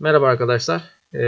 Merhaba arkadaşlar. Ee,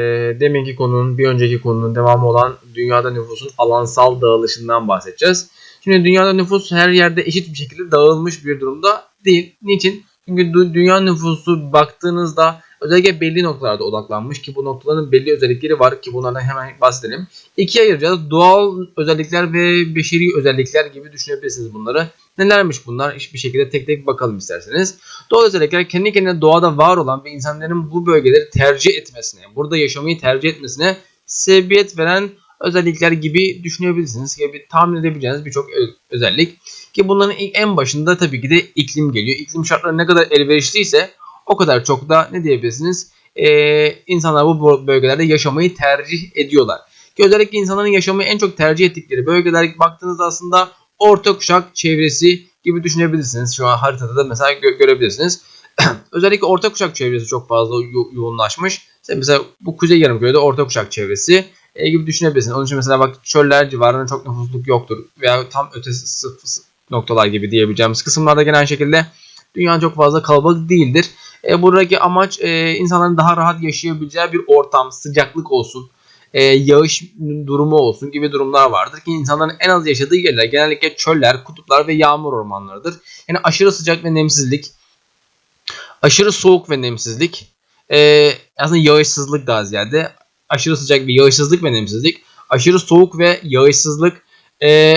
deminki konunun bir önceki konunun devamı olan dünyada nüfusun alansal dağılışından bahsedeceğiz. Şimdi dünyada nüfus her yerde eşit bir şekilde dağılmış bir durumda değil. Niçin? Çünkü dü- dünya nüfusu baktığınızda özellikle belli noktalarda odaklanmış ki bu noktaların belli özellikleri var ki bunlardan hemen bahsedelim. İkiye ayıracağız. Doğal özellikler ve beşeri özellikler gibi düşünebilirsiniz bunları. Nelermiş bunlar? Hiçbir şekilde tek tek bakalım isterseniz. Doğal özellikler kendi kendine doğada var olan ve insanların bu bölgeleri tercih etmesine, burada yaşamayı tercih etmesine sebebiyet veren özellikler gibi düşünebilirsiniz. Gibi tahmin edebileceğiniz birçok özellik. Ki bunların ilk- en başında tabii ki de iklim geliyor. İklim şartları ne kadar elverişliyse o kadar çok da ne diyebilirsiniz? Ee, insanlar bu bölgelerde yaşamayı tercih ediyorlar. Ki özellikle insanların yaşamayı en çok tercih ettikleri bölgeler baktığınızda aslında orta kuşak çevresi gibi düşünebilirsiniz. Şu an haritada da mesela gö- görebilirsiniz. Özellikle orta kuşak çevresi çok fazla yo- yoğunlaşmış. Mesela bu Kuzey Yarımköy'de orta kuşak çevresi e, gibi düşünebilirsiniz. Onun için mesela bak çöller civarında çok nüfusluk yoktur. Veya tam ötesi sıfır noktalar gibi diyebileceğimiz kısımlarda genel şekilde dünya çok fazla kalabalık değildir. E, buradaki amaç e, insanların daha rahat yaşayabileceği bir ortam, sıcaklık olsun, e, yağış durumu olsun gibi durumlar vardır ki insanların en az yaşadığı yerler genellikle çöller, kutuplar ve yağmur ormanlarıdır. Yani aşırı sıcak ve nemsizlik, aşırı soğuk ve nemsizlik, e, aslında yağışsızlık daha ziyade aşırı sıcak ve yağışsızlık ve nemsizlik, aşırı soğuk ve yağışsızlık, e,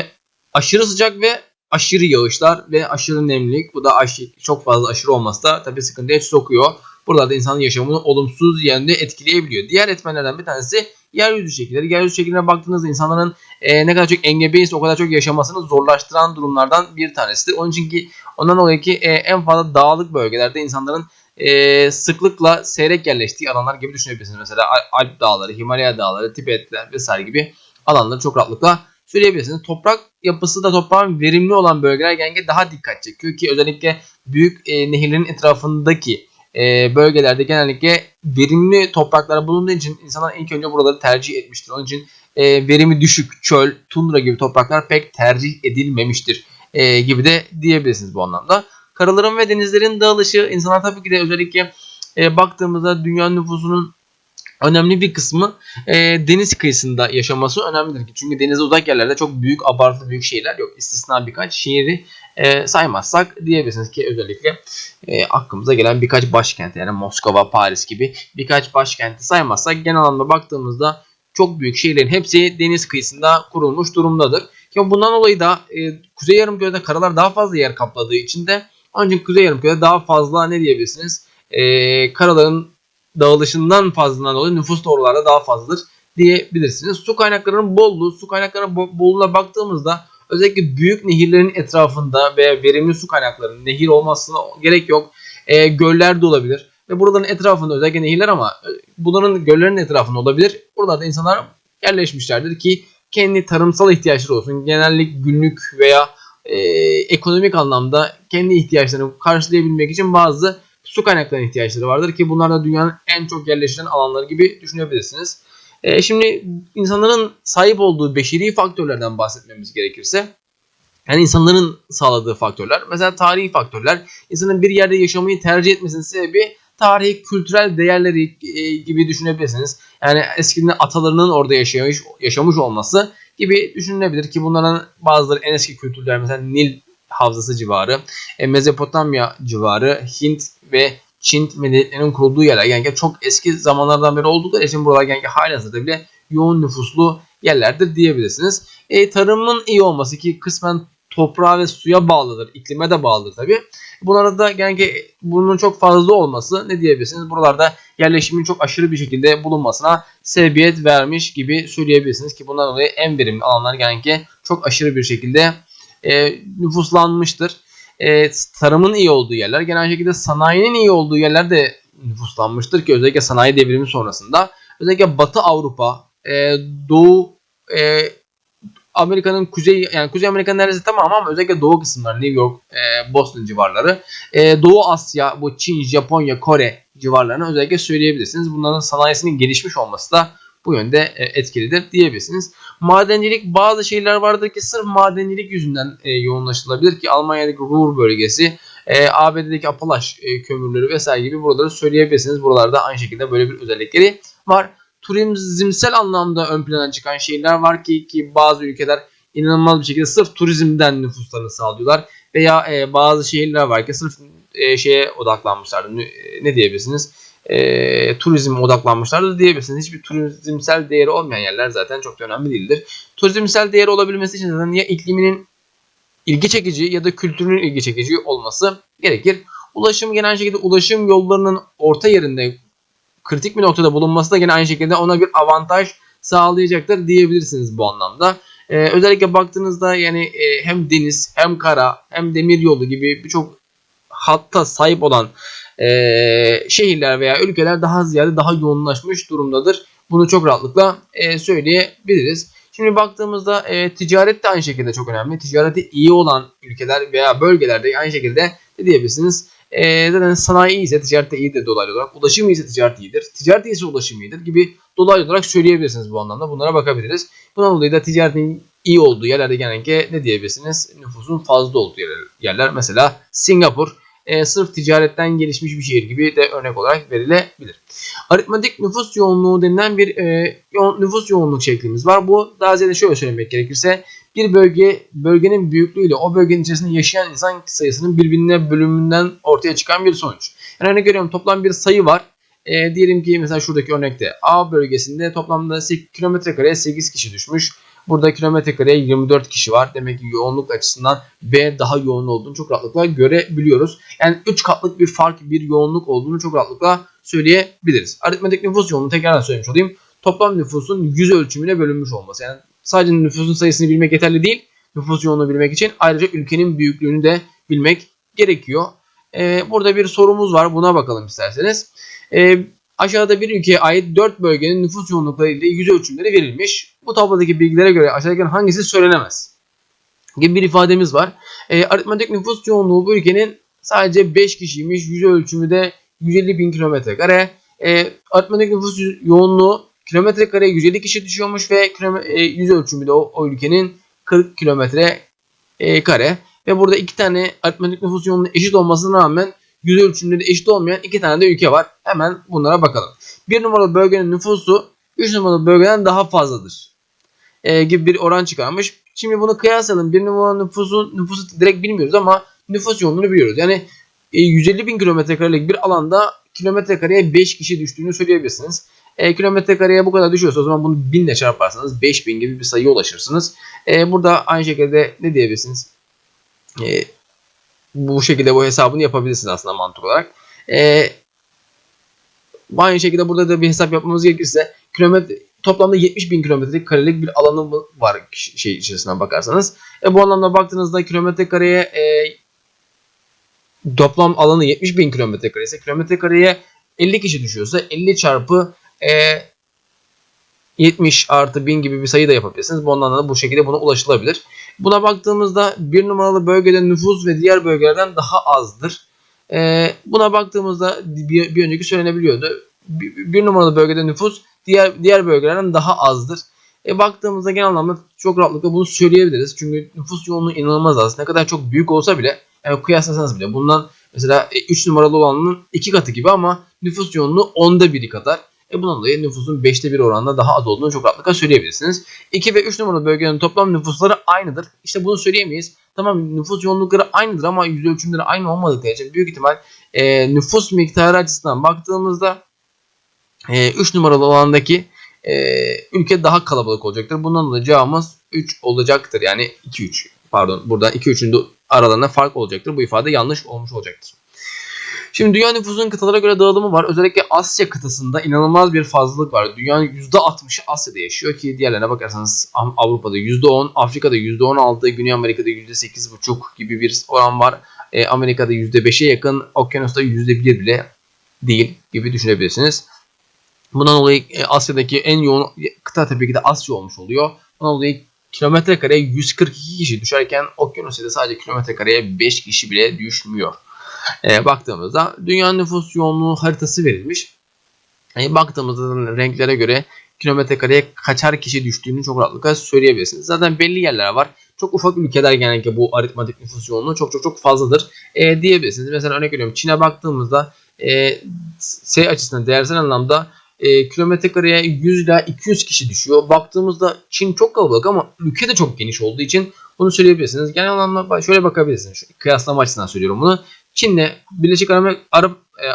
aşırı sıcak ve aşırı yağışlar ve aşırı nemlilik. Bu da aşı, çok fazla aşırı olması da tabii sıkıntıya sokuyor. Burada da insanın yaşamını olumsuz yönde etkileyebiliyor. Diğer etmenlerden bir tanesi yeryüzü şekilleri. Yeryüzü şekline baktığınızda insanların e, ne kadar çok engebeyse o kadar çok yaşamasını zorlaştıran durumlardan bir tanesidir. Onun için ki ondan dolayı ki e, en fazla dağlık bölgelerde insanların e, sıklıkla seyrek yerleştiği alanlar gibi düşünebilirsiniz. Mesela Al- Alp dağları, Himalaya dağları, Tibetler vesaire gibi alanları çok rahatlıkla söyleyebilirsiniz. Toprak yapısı da toprağın verimli olan bölgeler genellikle daha dikkat çekiyor ki özellikle büyük e, nehirlerin etrafındaki e, bölgelerde genellikle verimli topraklar bulunduğu için insanlar ilk önce buraları tercih etmiştir. Onun için e, verimi düşük çöl, tundra gibi topraklar pek tercih edilmemiştir e, gibi de diyebilirsiniz bu anlamda. Karaların ve denizlerin dağılışı insanlar tabii ki de özellikle e, baktığımızda dünya nüfusunun önemli bir kısmı e, deniz kıyısında yaşaması önemlidir çünkü denize uzak yerlerde çok büyük abartılı büyük şehirler yok. İstisna birkaç şehri e, saymazsak diyebilirsiniz ki özellikle e, aklımıza gelen birkaç başkent yani Moskova, Paris gibi birkaç başkenti saymazsak genel anlamda baktığımızda çok büyük şehirlerin hepsi deniz kıyısında kurulmuş durumdadır. Ki bundan dolayı da e, Kuzey Yarımköy'de karalar daha fazla yer kapladığı için de ancak Kuzey Yarımköy'de daha fazla ne diyebilirsiniz e, karaların dağılışından fazladan dolayı nüfus da oralarda daha fazladır diyebilirsiniz. Su kaynaklarının bolluğu, su kaynaklarının bo- bolluğuna baktığımızda özellikle büyük nehirlerin etrafında veya verimli su kaynaklarının nehir olmasına gerek yok. E, göller de olabilir. Ve buraların etrafında özellikle nehirler ama e, bunların göllerin etrafında olabilir. Buralarda insanlar yerleşmişlerdir ki kendi tarımsal ihtiyaçları olsun, genellik günlük veya e, ekonomik anlamda kendi ihtiyaçlarını karşılayabilmek için bazı su kaynaklarına ihtiyaçları vardır ki bunlar da dünyanın en çok yerleşilen alanları gibi düşünebilirsiniz. E, şimdi insanların sahip olduğu beşeri faktörlerden bahsetmemiz gerekirse yani insanların sağladığı faktörler. Mesela tarihi faktörler. insanın bir yerde yaşamayı tercih etmesinin sebebi tarihi kültürel değerleri e, gibi düşünebilirsiniz. Yani eskiden atalarının orada yaşamış, yaşamış olması gibi düşünülebilir ki bunların bazıları en eski kültürler mesela Nil havzası civarı, e, Mezopotamya civarı, Hint ve Çin medeniyetlerinin kurulduğu yerler. Yani çok eski zamanlardan beri oldukları için buralar yani halihazırda bile yoğun nüfuslu yerlerdir diyebilirsiniz. E, tarımın iyi olması ki kısmen toprağa ve suya bağlıdır, iklime de bağlıdır tabi. Bunlarda da yani bunun çok fazla olması ne diyebilirsiniz? Buralarda yerleşimin çok aşırı bir şekilde bulunmasına sebebiyet vermiş gibi söyleyebilirsiniz ki bundan dolayı en verimli alanlar yani çok aşırı bir şekilde e, nüfuslanmıştır. E, tarımın iyi olduğu yerler, genel şekilde sanayinin iyi olduğu yerler de nüfuslanmıştır ki özellikle sanayi devrimi sonrasında özellikle Batı Avrupa, e, Doğu e, Amerika'nın kuzey yani Kuzey Amerika'nın neredeyse tamamı ama özellikle doğu kısımları New York, e, Boston civarları, e, Doğu Asya, bu Çin, Japonya, Kore civarlarını özellikle söyleyebilirsiniz. Bunların sanayisinin gelişmiş olması da bu yönde e, etkilidir diyebilirsiniz. Madencilik bazı şeyler vardır ki sırf madencilik yüzünden e, yoğunlaşılabilir ki Almanya'daki Ruhr bölgesi E, ABD'deki Apalaş kömürleri vesaire gibi buraları söyleyebilirsiniz. Buralarda aynı şekilde böyle bir özellikleri var. Turizmsel anlamda ön plana çıkan şehirler var ki ki bazı ülkeler inanılmaz bir şekilde sırf turizmden nüfuslarını sağlıyorlar veya bazı şehirler var ki sırf şeye odaklanmışlardı. Ne, ne diyebilirsiniz? E, turizm odaklanmışlardı diyebilirsiniz. Hiçbir turizmsel değeri olmayan yerler zaten çok da önemli değildir. Turizmsel değeri olabilmesi için zaten ya ikliminin ilgi çekici ya da kültürünün ilgi çekici olması gerekir. Ulaşım genel şekilde ulaşım yollarının orta yerinde kritik bir noktada bulunması da gene aynı şekilde ona bir avantaj sağlayacaktır diyebilirsiniz bu anlamda. Ee, özellikle baktığınızda yani e, hem deniz hem kara hem demir yolu gibi birçok hatta sahip olan e, şehirler veya ülkeler daha ziyade daha yoğunlaşmış durumdadır. Bunu çok rahatlıkla e, söyleyebiliriz. Şimdi baktığımızda e, ticaret de aynı şekilde çok önemli. Ticareti iyi olan ülkeler veya bölgelerde aynı şekilde ne diyebilirsiniz? E, zaten sanayi ise ticaret de iyidir dolaylı olarak. Ulaşım ise ticaret iyidir. Ticaret ise ulaşım iyidir gibi dolaylı olarak söyleyebilirsiniz bu anlamda. Bunlara bakabiliriz. Bundan dolayı da ticaretin iyi olduğu yerlerde genellikle ne diyebilirsiniz? Nüfusun fazla olduğu yerler. Mesela Singapur e, sırf ticaretten gelişmiş bir şehir gibi de örnek olarak verilebilir. Aritmetik nüfus yoğunluğu denilen bir e, yo nüfus yoğunluk şeklimiz var. Bu daha ziyade şöyle söylemek gerekirse bir bölge bölgenin büyüklüğüyle o bölgenin içerisinde yaşayan insan sayısının birbirine bölümünden ortaya çıkan bir sonuç. Yani örnek veriyorum toplam bir sayı var. E, diyelim ki mesela şuradaki örnekte A bölgesinde toplamda kilometre kareye 8 kişi düşmüş. Burada kilometre kareye 24 kişi var. Demek ki yoğunluk açısından B daha yoğun olduğunu çok rahatlıkla görebiliyoruz. Yani 3 katlık bir fark bir yoğunluk olduğunu çok rahatlıkla söyleyebiliriz. Aritmetik nüfus yoğunluğunu tekrardan söylemiş olayım. Toplam nüfusun yüz ölçümüne bölünmüş olması. Yani sadece nüfusun sayısını bilmek yeterli değil. Nüfus yoğunluğunu bilmek için ayrıca ülkenin büyüklüğünü de bilmek gerekiyor. Ee, burada bir sorumuz var. Buna bakalım isterseniz. Ee, aşağıda bir ülkeye ait 4 bölgenin nüfus yoğunlukları ile yüz ölçümleri verilmiş. Bu tablodaki bilgilere göre aşağıdaki hangisi söylenemez? Gibi bir ifademiz var. E, aritmetik nüfus yoğunluğu bu ülkenin sadece 5 kişiymiş. Yüz ölçümü de 150 bin kilometre kare. E, aritmetik nüfus yoğunluğu kilometre kare 150 kişi düşüyormuş ve e, yüz ölçümü de o, o ülkenin 40 kilometre e, kare. Ve burada iki tane aritmetik nüfus yoğunluğu eşit olmasına rağmen yüz ölçümleri eşit olmayan iki tane de ülke var. Hemen bunlara bakalım. Bir numaralı bölgenin nüfusu 3 numaralı bölgeden daha fazladır. E, gibi bir oran çıkarmış. Şimdi bunu kıyaslayalım. Bir numaralı nüfusu, nüfusu direkt bilmiyoruz ama nüfus yoğunluğunu biliyoruz. Yani e, 150 bin kilometre karelik bir alanda kilometre kareye 5 kişi düştüğünü söyleyebilirsiniz. E, kilometre kareye bu kadar düşüyorsa o zaman bunu 1000 ile çarparsanız 5000 gibi bir sayıya ulaşırsınız. E, burada aynı şekilde ne diyebilirsiniz? E, bu şekilde bu hesabını yapabilirsiniz aslında mantık olarak. E, aynı şekilde burada da bir hesap yapmamız gerekirse kilometre toplamda 70 bin kilometrelik karelik bir alanı var şey içerisinden bakarsanız. E, bu anlamda baktığınızda kilometre kareye e, toplam alanı 70 bin kilometre kare ise kilometre kareye 50 kişi düşüyorsa 50 çarpı e, 70 artı 1000 gibi bir sayı da yapabilirsiniz. Bu anlamda da bu şekilde buna ulaşılabilir. Buna baktığımızda bir numaralı bölgede nüfus ve diğer bölgelerden daha azdır. E, buna baktığımızda bir, bir önceki söylenebiliyordu. Bir, bir numaralı bölgede nüfus diğer diğer bölgelerden daha azdır. E, baktığımızda genel anlamda çok rahatlıkla bunu söyleyebiliriz. Çünkü nüfus yoğunluğu inanılmaz az. Ne kadar çok büyük olsa bile yani kıyaslasanız bile bundan mesela 3 numaralı olanın 2 katı gibi ama nüfus yoğunluğu 10'da biri kadar. E bundan dolayı nüfusun 5'te 1 oranında daha az olduğunu çok rahatlıkla söyleyebilirsiniz. 2 ve 3 numaralı bölgenin toplam nüfusları aynıdır. İşte bunu söyleyemeyiz. Tamam nüfus yoğunlukları aynıdır ama yüz ölçümleri aynı olmadıkları için büyük ihtimal e, nüfus miktarı açısından baktığımızda e, 3 numaralı alandaki e, ülke daha kalabalık olacaktır. Bundan dolayı cevabımız 3 olacaktır. Yani 2-3 pardon buradan 2-3'ün aralarında fark olacaktır. Bu ifade yanlış olmuş olacaktır. Şimdi dünya nüfusunun kıtalara göre dağılımı var. Özellikle Asya kıtasında inanılmaz bir fazlalık var. Dünyanın %60'ı Asya'da yaşıyor ki diğerlerine bakarsanız Avrupa'da %10, Afrika'da %16, Güney Amerika'da %8,5 gibi bir oran var. E, Amerika'da %5'e yakın, Okyanus'ta %1 bile değil gibi düşünebilirsiniz. Bundan dolayı e, Asya'daki en yoğun kıta tabii ki de Asya olmuş oluyor. Bundan dolayı kilometre kareye 142 kişi düşerken Okyanusya'da sadece kilometre kareye 5 kişi bile düşmüyor. E, baktığımızda dünya nüfus yoğunluğu haritası verilmiş. E, baktığımızda renklere göre kilometre kareye kaçar kişi düştüğünü çok rahatlıkla söyleyebilirsiniz. Zaten belli yerler var. çok ufak ülkeler genellikle bu aritmatik nüfus yoğunluğu çok çok çok fazladır e, diyebilirsiniz. Mesela örnek veriyorum Çin'e baktığımızda e, şey açısından değersel anlamda e, kilometre kareye 100 ila 200 kişi düşüyor. Baktığımızda Çin çok kalabalık ama ülke de çok geniş olduğu için bunu söyleyebilirsiniz. Genel anlamda şöyle bakabilirsiniz. Şu kıyaslama açısından söylüyorum bunu. Çin'le Birleşik Arap, Arap e,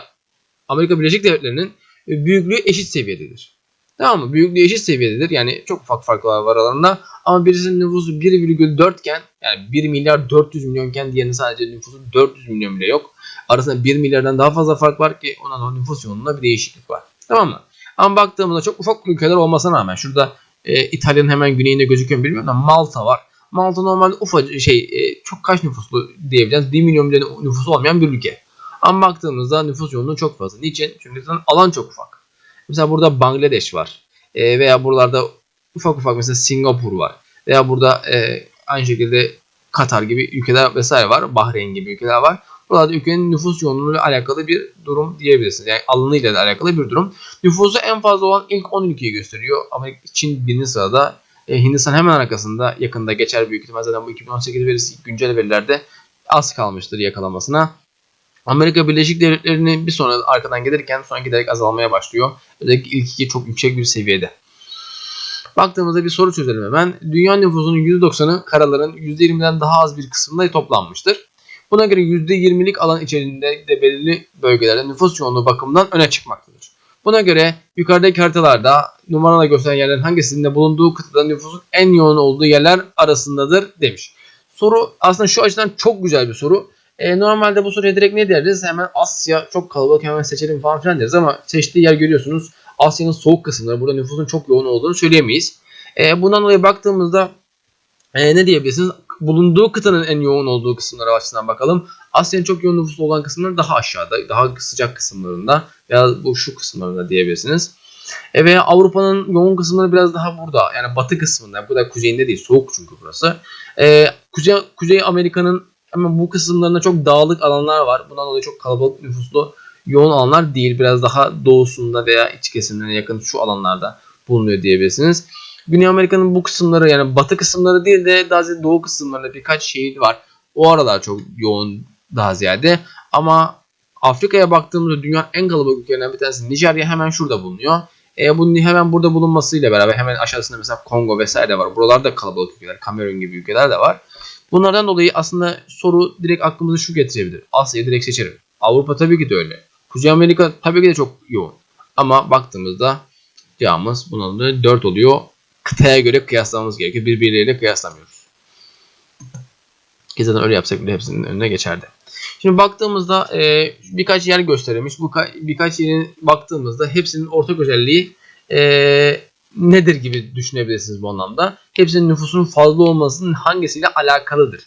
Amerika Birleşik Devletleri'nin e, büyüklüğü eşit seviyededir. Tamam mı? Büyüklüğü eşit seviyededir. Yani çok ufak farklar var aralarında. Ama birisinin nüfusu 1,4 iken yani 1 milyar 400 milyonken diğerinin sadece nüfusu 400 milyon bile yok. Arasında 1 milyardan daha fazla fark var ki ona da nüfus yoğunluğunda bir değişiklik var. Tamam mı? Ama baktığımızda çok ufak ülkeler olmasına rağmen şurada e, İtalya'nın hemen güneyinde gözüküyor bilmiyorum ama Malta var. Malta normalde ufacık şey e, çok kaç nüfuslu diyebileceğiz. 1 milyon bile nüfusu olmayan bir ülke. Ama baktığımızda nüfus yoğunluğu çok fazla. Niçin? Çünkü zaten alan çok ufak. Mesela burada Bangladeş var. E, veya buralarda ufak ufak mesela Singapur var. Veya burada e, aynı şekilde Katar gibi ülkeler vesaire var. Bahreyn gibi ülkeler var. Burada ülkenin nüfus yoğunluğuyla alakalı bir durum diyebilirsiniz. Yani alanıyla da alakalı bir durum. Nüfusu en fazla olan ilk 10 ülkeyi gösteriyor. Ama Çin birinci sırada. E, Hindistan hemen arkasında yakında geçer büyük ihtimal zaten bu 2018 verisi güncel verilerde az kalmıştır yakalamasına. Amerika Birleşik Devletleri'ni bir sonra arkadan gelirken sonra giderek azalmaya başlıyor. Özellikle ilk iki çok yüksek bir seviyede. Baktığımızda bir soru çözelim hemen. Dünya nüfusunun %90'ı karaların %20'den daha az bir kısmında toplanmıştır. Buna göre %20'lik alan içerisinde de belirli bölgelerde nüfus yoğunluğu bakımından öne çıkmaktadır. Buna göre yukarıdaki haritalarda numarada gösteren yerlerin hangisinde bulunduğu kıtada nüfusun en yoğun olduğu yerler arasındadır demiş. Soru aslında şu açıdan çok güzel bir soru. E, normalde bu soruya direkt ne deriz? Hemen Asya çok kalabalık hemen seçelim falan filan deriz ama seçtiği yer görüyorsunuz. Asya'nın soğuk kısımları burada nüfusun çok yoğun olduğunu söyleyemeyiz. E, bundan dolayı baktığımızda e, ne diyebilirsiniz? Bulunduğu kıtanın en yoğun olduğu kısımlara açısından bakalım. Asya'nın çok yoğun nüfusu olan kısımları daha aşağıda, daha sıcak kısımlarında veya bu şu kısımlarında diyebilirsiniz. E, veya Avrupa'nın yoğun kısımları biraz daha burada. Yani batı kısmında. Bu kadar kuzeyinde değil. Soğuk çünkü burası. E, Kuzey, Kuzey Amerika'nın Hemen bu kısımlarında çok dağlık alanlar var. Bundan dolayı çok kalabalık nüfuslu yoğun alanlar değil. Biraz daha doğusunda veya iç kesimlerine yakın şu alanlarda bulunuyor diyebilirsiniz. Güney Amerika'nın bu kısımları yani batı kısımları değil de daha ziyade doğu kısımlarında birkaç şehir var. O aralar çok yoğun daha ziyade. Ama Afrika'ya baktığımızda dünyanın en kalabalık ülkelerinden bir tanesi Nijerya hemen şurada bulunuyor. E, bunun hemen burada bulunmasıyla beraber hemen aşağısında mesela Kongo vesaire var. Buralarda kalabalık ülkeler, Kamerun gibi ülkeler de var. Bunlardan dolayı aslında soru direkt aklımıza şu getirebilir. Asya'yı direkt seçerim. Avrupa tabii ki de öyle. Kuzey Amerika tabii ki de çok yoğun. Ama baktığımızda cevabımız bunun da 4 oluyor. Kıtaya göre kıyaslamamız gerekiyor. Birbirleriyle kıyaslamıyoruz. Ki zaten öyle yapsak bile hepsinin önüne geçerdi. Şimdi baktığımızda e, birkaç yer gösterilmiş. Bu birkaç yerin baktığımızda hepsinin ortak özelliği e, nedir gibi düşünebilirsiniz bu anlamda. Hepsinin nüfusunun fazla olmasının hangisiyle alakalıdır.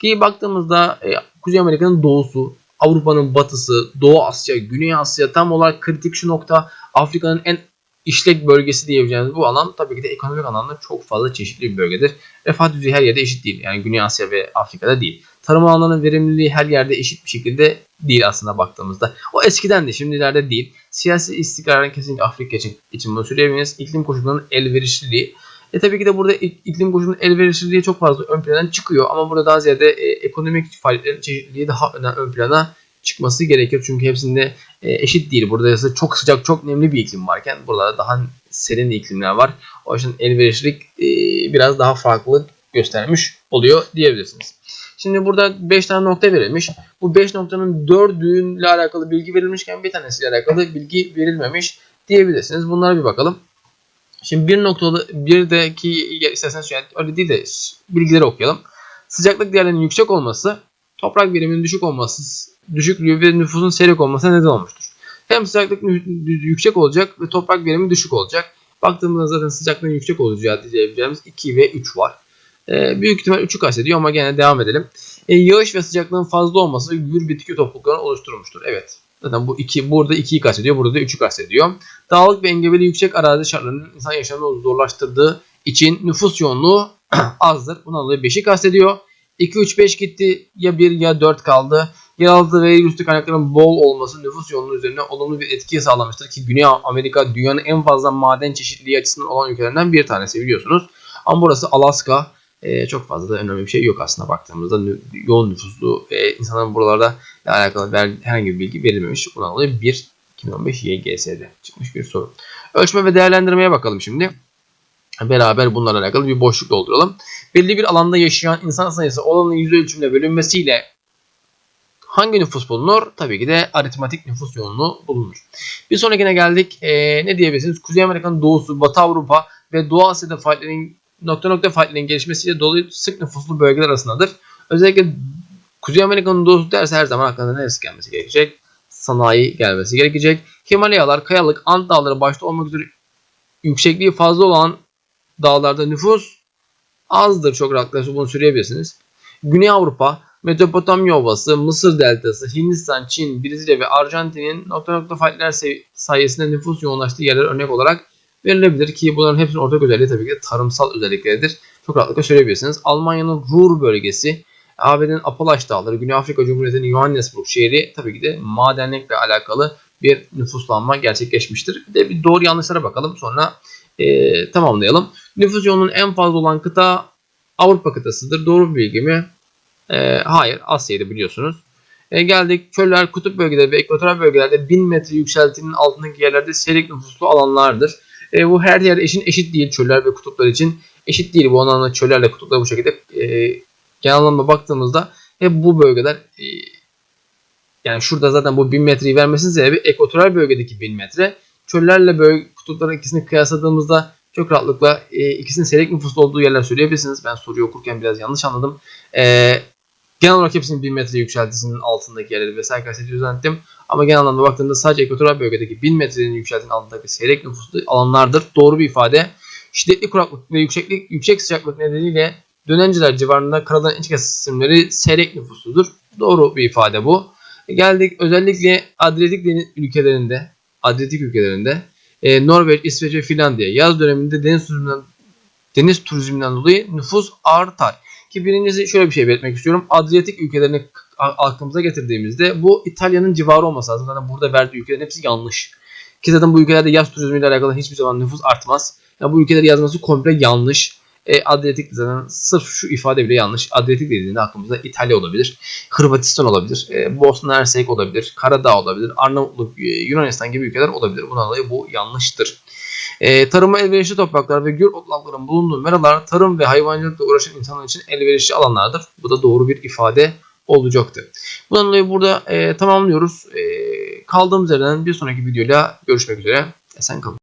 Ki baktığımızda e, Kuzey Amerika'nın doğusu, Avrupa'nın batısı, Doğu Asya, Güney Asya tam olarak kritik şu nokta Afrika'nın en işlek bölgesi diyebileceğimiz bu alan tabii ki de ekonomik anlamda çok fazla çeşitli bir bölgedir. Refah düzeyi her yerde eşit değil. Yani Güney Asya ve Afrika'da değil. Tarım alanlarının verimliliği her yerde eşit bir şekilde değil aslında baktığımızda. O eskiden de şimdilerde değil. Siyasi istikrarın kesinlikle Afrika için, için bunu söyleyemeyiz. İklim koşullarının elverişliliği. E tabii ki de burada iklim koşulunun elverişliliği çok fazla ön plana çıkıyor. Ama burada daha ziyade e, ekonomik faaliyetlerin çeşitliliği daha ön plana çıkması gerekir. Çünkü hepsinde e, eşit değil. Burada ise çok sıcak, çok nemli bir iklim varken burada daha serin iklimler var. O yüzden elverişlilik e, biraz daha farklı göstermiş oluyor diyebilirsiniz. Şimdi burada 5 tane nokta verilmiş. Bu 5 noktanın 4'üyle alakalı bilgi verilmişken bir tanesiyle alakalı bilgi verilmemiş diyebilirsiniz. Bunlara bir bakalım. Şimdi bir noktalı birdeki isterseniz yani öyle değil de bilgileri okuyalım. Sıcaklık değerlerinin yüksek olması, toprak veriminin düşük olması, düşüklüğü ve nüfusun seyrek olmasına neden olmuştur. Hem sıcaklık yüksek olacak ve toprak verimi düşük olacak. Baktığımızda zaten sıcaklığın yüksek olacağı diyebileceğimiz 2 ve 3 var. E, büyük ihtimal 3'ü kastediyor ama gene devam edelim. E, yağış ve sıcaklığın fazla olması gür bitki topluluklarını oluşturmuştur. Evet. Zaten bu iki burada 2'yi kastediyor. Burada da 3'ü kastediyor. Dağlık ve engebeli yüksek arazi şartlarının insan yaşamını zorlaştırdığı için nüfus yoğunluğu azdır. Buna dolayı 5'i kastediyor. 2, 3, 5 gitti. Ya 1 ya 4 kaldı. Yeraltı ve üstü kaynakların bol olması nüfus yoğunluğu üzerine olumlu bir etki sağlamıştır ki Güney Amerika dünyanın en fazla maden çeşitliliği açısından olan ülkelerinden bir tanesi biliyorsunuz. Ama burası Alaska, e, çok fazla da önemli bir şey yok aslında baktığımızda yoğun nüfuslu ve insanların buralarda alakalı ver- herhangi bir bilgi verilmemiş. Bundan dolayı 1 2015 YGS'de çıkmış bir soru. Ölçme ve değerlendirmeye bakalım şimdi. Beraber bunlarla alakalı bir boşluk dolduralım. Belli bir alanda yaşayan insan sayısı olanın yüz ölçümle bölünmesiyle hangi nüfus bulunur? Tabii ki de aritmatik nüfus yoğunluğu bulunur. Bir sonrakine geldik. Ee, ne diyebilirsiniz? Kuzey Amerika'nın doğusu, Batı Avrupa ve Doğu Asya'da faaliyetlerin nokta nokta faaliyetlerin gelişmesiyle dolayı sık nüfuslu bölgeler arasındadır. Özellikle Kuzey Amerika'nın doğusu derse her zaman aklına neresi gelmesi gerekecek? Sanayi gelmesi gerekecek. Himalayalar, kayalık, Ant dağları başta olmak üzere yüksekliği fazla olan dağlarda nüfus azdır. Çok rahatlıkla bunu söyleyebilirsiniz. Güney Avrupa, Mezopotamya Ovası, Mısır Deltası, Hindistan, Çin, Brezilya ve Arjantin'in nokta nokta faaliyetler say- sayesinde nüfus yoğunlaştığı yerler örnek olarak verilebilir ki bunların hepsinin ortak özelliği tabii ki de tarımsal özellikleridir. Çok rahatlıkla söyleyebilirsiniz. Almanya'nın Ruhr bölgesi, ABD'nin Apalaş Dağları, Güney Afrika Cumhuriyeti'nin Johannesburg şehri tabii ki de madenlikle alakalı bir nüfuslanma gerçekleşmiştir. Bir de bir doğru yanlışlara bakalım sonra eee, tamamlayalım. Nüfus yoğunluğunun en fazla olan kıta Avrupa kıtasıdır. Doğru bir bilgi mi? Eee, hayır Asya'ydı biliyorsunuz. E, geldik çöller, kutup bölgeleri ve ekvatoral bölgelerde 1000 metre yükseltinin altındaki yerlerde seyrek nüfuslu alanlardır. E, bu her yer eşin eşit değil çöller ve kutuplar için. Eşit değil bu anlamda çöllerle kutuplar bu şekilde e, genel anlamda baktığımızda hep bu bölgeler e, yani şurada zaten bu 1000 metreyi vermesinin sebebi ekvatoral bölgedeki 1000 metre. Çöllerle bölge, kutupların ikisini kıyasladığımızda çok rahatlıkla e, ikisinin seyrek nüfuslu olduğu yerler söyleyebilirsiniz. Ben soruyu okurken biraz yanlış anladım. E, genel olarak hepsinin 1000 metre yükseltisinin altındaki yerleri vesaire kastediyor zannettim. Ama genel anlamda baktığımda sadece ekvatoral bölgedeki 1000 metrenin yükseltinin altındaki seyrek nüfuslu alanlardır. Doğru bir ifade. Şiddetli kuraklık ve yükseklik, yüksek sıcaklık nedeniyle Dönenciler civarında karadan iç kesimleri seyrek nüfusludur. Doğru bir ifade bu. Geldik özellikle Adriyatik ülkelerinde, Adriyatik ülkelerinde e, Norveç, İsveç ve Finlandiya yaz döneminde deniz turizminden deniz turizminden dolayı nüfus artar. Ki birincisi şöyle bir şey belirtmek istiyorum. Adriyatik ülkelerini aklımıza getirdiğimizde bu İtalya'nın civarı olması lazım. Zaten burada verdiği ülkelerin hepsi yanlış. Ki zaten bu ülkelerde yaz turizmiyle alakalı hiçbir zaman nüfus artmaz. Ya bu ülkeleri yazması komple yanlış. E, Adriyatik zaten sırf şu ifade bile yanlış. Adriyatik dediğinde aklımıza İtalya olabilir, Hırvatistan olabilir, e, Bosna Hersek olabilir, Karadağ olabilir, Arnavutluk, e, Yunanistan gibi ülkeler olabilir. Bundan dolayı bu yanlıştır. E, tarıma elverişli topraklar ve gür otlakların bulunduğu meralar tarım ve hayvancılıkla uğraşan insanlar için elverişli alanlardır. Bu da doğru bir ifade olacaktı. Bundan dolayı burada e, tamamlıyoruz. E, kaldığımız yerden bir sonraki videoyla görüşmek üzere. Esen kalın.